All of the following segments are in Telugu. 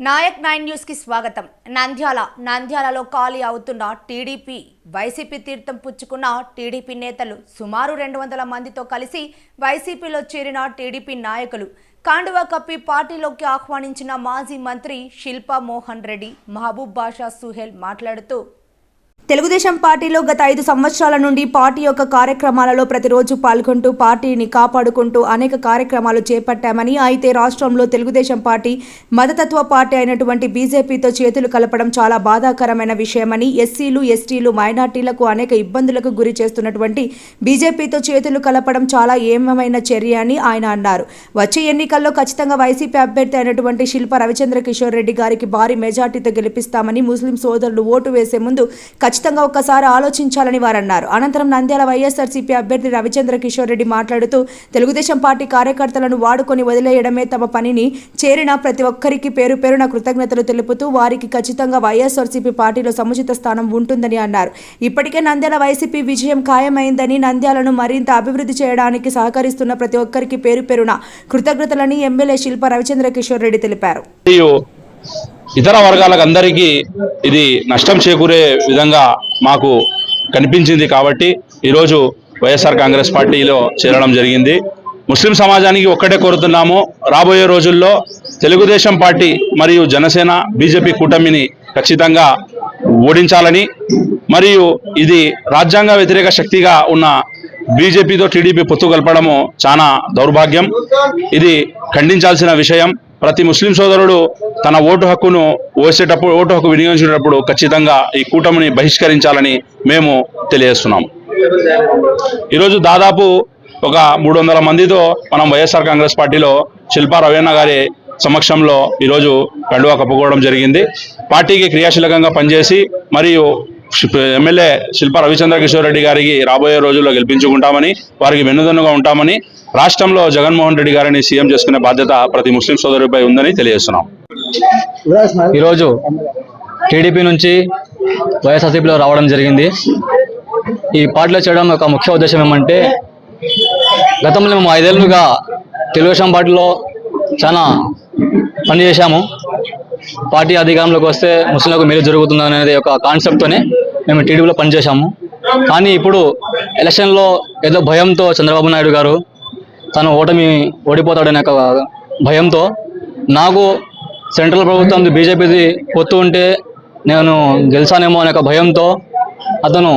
నాయక్ నైన్ న్యూస్కి స్వాగతం. నంద్యాల నంద్యాలలో ఖాళీ అవుతున్న టీడీపీ వైసీపీ తీర్థం పుచ్చుకున్న టీడీపీ నేతలు సుమారు రెండు వందల మందితో కలిసి వైసీపీలో చేరిన టీడీపీ నాయకులు. కాండువా కప్పి పార్టీలోకి ఆహ్వానించిన మాజీ మంత్రి శిల్పా మోహన్ రెడ్డి మహబూబ్ బాషా సుహెల్ మాట్లాడుతూ తెలుగుదేశం పార్టీలో గత ఐదు సంవత్సరాల నుండి పార్టీ యొక్క కార్యక్రమాలలో ప్రతిరోజు పాల్గొంటూ పార్టీని కాపాడుకుంటూ అనేక కార్యక్రమాలు చేపట్టామని అయితే రాష్ట్రంలో తెలుగుదేశం పార్టీ మతతత్వ పార్టీ అయినటువంటి బీజేపీతో చేతులు కలపడం చాలా బాధాకరమైన విషయమని ఎస్సీలు ఎస్టీలు మైనార్టీలకు అనేక ఇబ్బందులకు గురి చేస్తున్నటువంటి బీజేపీతో చేతులు కలపడం చాలా ఏమమైన చర్య అని ఆయన అన్నారు. వచ్చే ఎన్నికల్లో ఖచ్చితంగా వైసీపీ అభ్యర్థి అయినటువంటి శిల్ప రవిచంద్ర కిషోర్ రెడ్డి గారికి భారీ మెజార్టీతో గెలిపిస్తామని ముస్లిం సోదరులు ఓటు వేసే ముందు ఖచ్చితంగా ఒక్కసారి ఆలోచించాలని వారన్నారు. అనంతరం నంద్యాల వైఎస్ఆర్సీపీ అభ్యర్థి రవిచంద్ర కిషోర్ రెడ్డి మాట్లాడుతూ తెలుగుదేశం పార్టీ కార్యకర్తలను వాడుకొని వదిలేయడమే తమ పనిని చేరిన ప్రతి ఒక్కరికి పేరు పేరున కృతజ్ఞతలు తెలుపుతూ వారికి ఖచ్చితంగా వైఎస్ఆర్సీపీ పార్టీలో సముచిత స్థానం ఉంటుందని అన్నారు. ఇప్పటికే నంద్యాల వైసీపీ విజయం ఖాయమైందని నంద్యాలను మరింత అభివృద్ధి చేయడానికి సహకరిస్తున్న ప్రతి ఒక్కరికి పేరు పేరున కృతజ్ఞతలని ఎమ్మెల్యే శిల్ప రవిచంద్ర కిషోర్ రెడ్డి తెలిపారు. ఇతర వర్గాలకు అందరికీ ఇది నష్టం చేకూరే విధంగా మాకు కనిపించింది కాబట్టి ఈరోజు వైఎస్ఆర్ కాంగ్రెస్ పార్టీలో చేరడం జరిగింది. ముస్లిం సమాజానికి ఒక్కటే కోరుతున్నాము రాబోయే రోజుల్లో తెలుగుదేశం పార్టీ మరియు జనసేన బీజేపీ కూటమిని ఖచ్చితంగా ఓడించాలని మరియు ఇది రాజ్యాంగ వ్యతిరేక శక్తిగా ఉన్న బీజేపీతో టీడీపీ పొత్తు కలపడము చాలా దౌర్భాగ్యం. ఇది ఖండించాల్సిన విషయం. ప్రతి ముస్లిం సోదరుడు తన ఓటు హక్కును వేసేటప్పుడు ఓటు హక్కు వినియోగించేటప్పుడు ఖచ్చితంగా ఈ కూటమిని బహిష్కరించాలని మేము తెలియజేస్తున్నాం. ఈరోజు దాదాపు ఒక మూడు వందల మందితో మనం వైఎస్ఆర్ కాంగ్రెస్ పార్టీలో శిల్పా రవీణ గారి సమక్షంలో ఈరోజు కండువా కప్పుకోవడం జరిగింది. పార్టీకి క్రియాశీలకంగా పనిచేసి మరియు ఎమ్మెల్యే శిల్పా రవిచంద్ర కిషోర్ రెడ్డి గారికి రాబోయే రోజుల్లో గెలిపించుకుంటామని వారికి వెన్నుదన్నుగా ఉంటామని రాష్ట్రంలో జగన్మోహన్ రెడ్డి గారిని సీఎం చేసుకునే బాధ్యత ప్రతి ముస్లిం సోదరుడిపై ఉందని తెలియజేస్తున్నాం. ఈరోజు టీడీపీ నుంచి వైఎస్ఆర్సీపీలో రావడం జరిగింది. ఈ పార్టీలో చేయడం ఒక ముఖ్య ఉద్దేశం ఏమంటే గతంలో మేము ఐదేళ్ళుగా తెలుగుదేశం పార్టీలో చాలా పనిచేశాము. పార్టీ అధికారంలోకి వస్తే ముస్లింలకు మేలు జరుగుతుంది అనేది ఒక కాన్సెప్ట్తోనే మేము టీడీపీలో పనిచేశాము. కానీ ఇప్పుడు ఎలక్షన్లో ఏదో భయంతో చంద్రబాబు నాయుడు గారు తను ఓటమి ఓడిపోతాడనే ఒక భయంతో నాకు సెంట్రల్ ప్రభుత్వం బీజేపీది పొత్తు ఉంటే నేను గెలిచానేమో అనే ఒక భయంతో అతను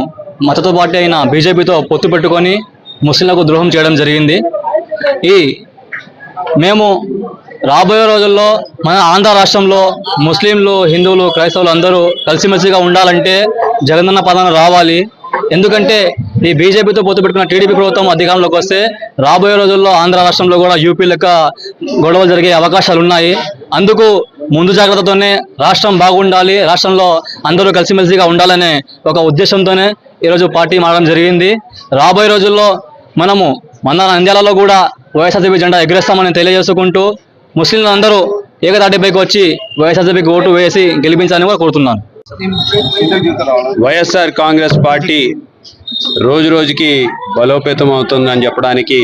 మతతో పార్టీ అయిన బీజేపీతో పొత్తు పెట్టుకొని ముస్లింలకు ద్రోహం చేయడం జరిగింది. ఈ మేము రాబోయే రోజుల్లో మన ఆంధ్ర రాష్ట్రంలో ముస్లింలు హిందువులు క్రైస్తవులు అందరూ కలిసిమెలిసిగా ఉండాలంటే జగనన్న పాలన రావాలి. ఎందుకంటే ఈ బీజేపీతో పొత్తు పెట్టుకున్న టీడీపీ ప్రభుత్వం అధికారంలోకి వస్తే రాబోయే రోజుల్లో ఆంధ్ర రాష్ట్రంలో కూడా యూపీ లెక్క గొడవలు జరిగే అవకాశాలు ఉన్నాయి. అందుకు ముందు జాగ్రత్తతోనే రాష్ట్రం బాగుండాలి రాష్ట్రంలో అందరూ కలిసిమెలిసిగా ఉండాలనే ఒక ఉద్దేశంతోనే ఈరోజు పార్టీ మారడం జరిగింది. రాబోయే రోజుల్లో మనము మన నంద్యాలలో కూడా వైఎస్ఆర్సీపీ జెండా ఎగరేస్తామని తెలియజేసుకుంటూ ముస్లింలు అందరూ ఏకతాటిపైకి వచ్చి వైఎస్ఆర్సీపీకి ఓటు వేసి గెలిపించాలని కూడా కోరుతున్నాను. వైఎస్ఆర్ కాంగ్రెస్ పార్టీ రోజు రోజుకి బలోపేతం అవుతుందని చెప్పడానికి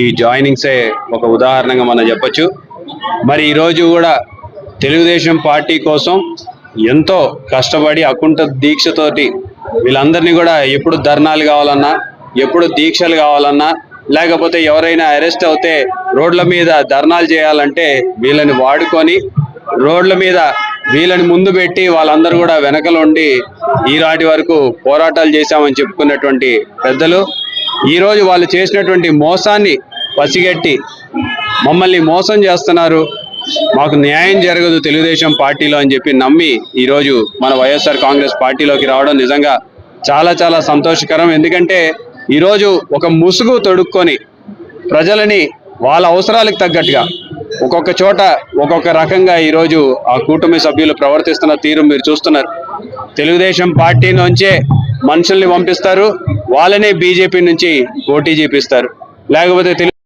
ఈ జాయినింగ్సే ఒక ఉదాహరణగా మనం చెప్పొచ్చు. మరి ఈరోజు కూడా తెలుగుదేశం పార్టీ కోసం ఎంతో కష్టపడి అకుంఠ దీక్షతోటి వీళ్ళందరినీ కూడా ఎప్పుడు ధర్నాలు కావాలన్నా ఎప్పుడు దీక్షలు కావాలన్నా లేకపోతే ఎవరైనా అరెస్ట్ అవుతే రోడ్ల మీద ధర్నాలు చేయాలంటే వీళ్ళని వాడుకొని రోడ్ల మీద వీళ్ళని ముందు పెట్టి వాళ్ళందరూ కూడా వెనకలు ఉండి ఈనాటి వరకు పోరాటాలు చేశామని చెప్పుకున్నటువంటి పెద్దలు ఈరోజు వాళ్ళు చేసినటువంటి మోసాన్ని పసిగట్టి మమ్మల్ని మోసం చేస్తున్నారు. మాకు న్యాయం జరగదు తెలుగుదేశం పార్టీలో అని చెప్పి నమ్మి ఈరోజు మన వైఎస్ఆర్ కాంగ్రెస్ పార్టీలోకి రావడం నిజంగా చాలా చాలా సంతోషకరం. ఎందుకంటే ఈరోజు ఒక ముసుగు తొడుక్కొని ప్రజలని వాళ్ళ అవసరాలకు తగ్గట్టుగా ఒక్కొక్క చోట ఒక్కొక్క రకంగా ఈరోజు ఆ కూటమి సభ్యులు ప్రవర్తిస్తున్న తీరు మీరు చూస్తున్నారు. తెలుగుదేశం పార్టీ నుంచే మనుషుల్ని పంపిస్తారు వాళ్ళనే బీజేపీ నుంచి పోటీ చేపిస్తారు. లేకపోతే తెలుగు